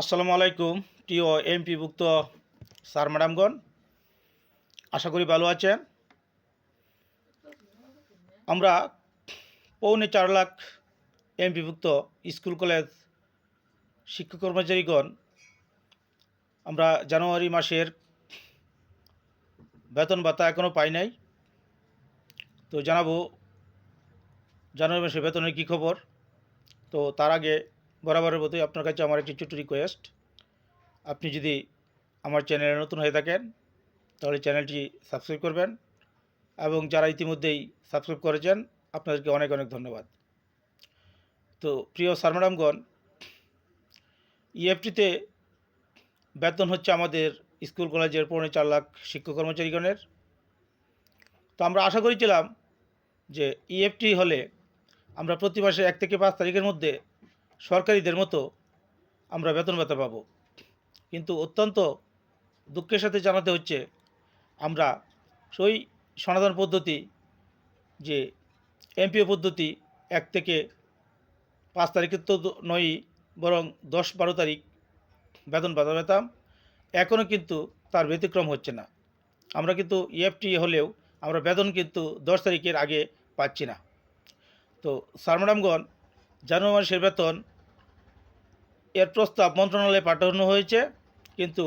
আসসালামু আলাইকুম প্রিয় এমপিভুক্ত স্যার ম্যাডামগণ। আশা করি ভালো আছেন। আমরা পৌনে চার লাখ এমপিভুক্ত স্কুল, কলেজ শিক্ষক কর্মচারীগণ আমরা জানুয়ারি মাসের বেতন ভাতা এখনও পাই নাই। তো জানাব জানুয়ারি মাসের বেতনের কী খবর। তো তার আগে বরাবরের মতোই আপনার কাছে আমার একটি ছোট্ট রিকোয়েস্ট আপনি যদি আমার চ্যানেলে নতুন হয়ে থাকেন, তাহলে চ্যানেলটি সাবস্ক্রাইব করবেন এবং যারা ইতিমধ্যেই সাবস্ক্রাইব করেছেন, আপনাদেরকে অনেক অনেক ধন্যবাদ। তো প্রিয় স্যার ম্যাডামগণ ইএফটিতে বেতন হচ্ছে আমাদের স্কুল, কলেজের পৌনে চার লাখ শিক্ষক কর্মচারীগণের। তো আমরা আশা করেছিলাম যে ইএফটি হলে আমরা প্রতি মাসে এক থেকে পাঁচ তারিখের মধ্যে সরকারিদের মতো আমরা বেতন ভাতা পাবো। কিন্তু অত্যন্ত দুঃখের সাথে জানাতে হচ্ছে, আমরা সেই সনাতন পদ্ধতি যে এমপিও পদ্ধতি এক থেকে পাঁচ তারিখের তো নয়ই, বরং দশ বারো তারিখ বেতন ভাতা পেতাম। এখনও কিন্তু তার ব্যতিক্রম হচ্ছে না। আমরা কিন্তু ইএফটি হলেও আমরা বেতন কিন্তু দশ তারিখের আগে পাচ্ছি না। তো স্যার ম্যাডামগণ জানুয়ারি মাসের বেতন এর প্রস্তাব মন্ত্রণালয়ে পাঠানো হয়েছে, কিন্তু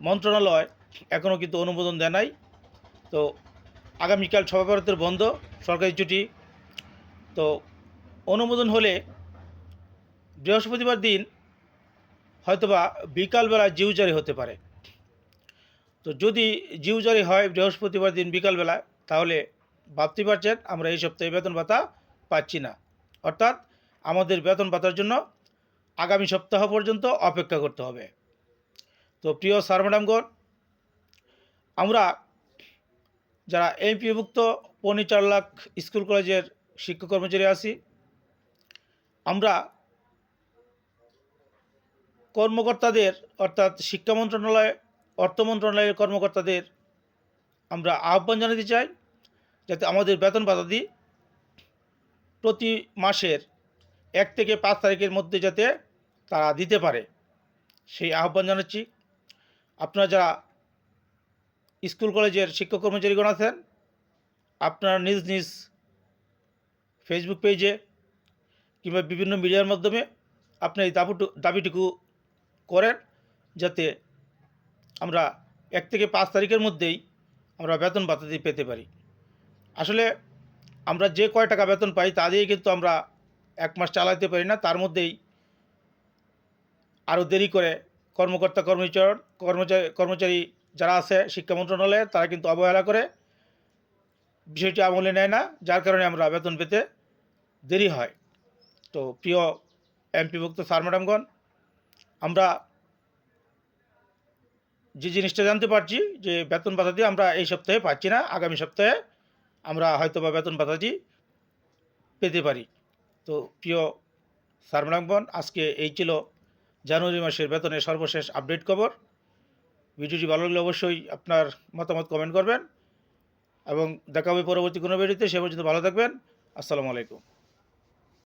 মন্ত্রণালয় এখনও কিন্তু অনুমোদন দেয় নাই। তো আগামীকাল সভাপতির বন্ধ, সরকারি ছুটি। তো অনুমোদন হলে বৃহস্পতিবার দিন হয়তোবা বিকালবেলা জিউজারি হতে পারে। তো যদি জিউজারি হয় বৃহস্পতিবার দিন বিকালবেলা, তাহলে ভাবতে পারছেন, আমরা এই সপ্তাহে বেতন ভাতা পাচ্ছি না। অর্থাৎ আমাদের বেতন ভাতার জন্য আগামী সপ্তাহ পর্যন্ত অপেক্ষা করতে হবে। তো প্রিয় স্যার, ম্যাডামগণ, আমরা যারা এমপিভুক্ত পৌনে চার লাখ স্কুল, কলেজের শিক্ষক কর্মচারী আছি, আমরা কর্মকর্তাদের, অর্থাৎ শিক্ষা মন্ত্রণালয়, অর্থ মন্ত্রণালয়ের কর্মকর্তাদের আমরা আহ্বান জানাতে চাই, যাতে আমাদের বেতন ভাতা দিই প্রতি মাসের এক থেকে পাঁচ তারিখের মধ্যে যাতে তারা দিতে পারে। সেই আহ্বান জানাচ্ছি। আপনারা যারা স্কুল কলেজের শিক্ষক কর্মচারীগণ আছেন, আপনারা নিজ নিজ ফেসবুক পেজে কিংবা বিভিন্ন মিডিয়ার মাধ্যমে আপনি এই দাবুটু, দাবিটুকু করেন যাতে আমরা এক থেকে পাঁচ তারিখের মধ্যেই আমরা বেতন ভাতাদি পেতে পারি। আসলে আমরা যে কয় টাকা বেতন পাই তা দিয়ে কিন্তু আমরা এক মাস চালাতে পারি না, তার মধ্যেই আরও দেরি করে কর্মকর্তা কর্মচার, কর্মচারী কর্মচারী যারা আছে শিক্ষা মন্ত্রণালয়ে, তারা কিন্তু অবহেলা করে বিষয়টি আমলে নেয় না, যার কারণে আমরা বেতন পেতে দেরি হয়। তো প্রিয় এমপিভুক্ত স্যার, ম্যাডামগণ, আমরা যে জিনিসটা জানতে পারছি যে বেতন ভাতাটি আমরা এই সপ্তাহে পাচ্ছি না, আগামী সপ্তাহে আমরা হয়তো বা বেতন ভাতাটি পেতে পারি। তো প্রিয় ম্যাডামগণ আজকে এই ছিল জানুয়ারি মাসের বেতনের সর্বশেষ আপডেট খবর। ভিডিওটি ভালো লাগলে অবশ্যই আপনার মতামত কমেন্ট করবেন এবং দেখা হবে পরবর্তী কোনো ভিডিওতে, সে পর্যন্ত ভালো থাকবেন। আসসালামু আলাইকুম।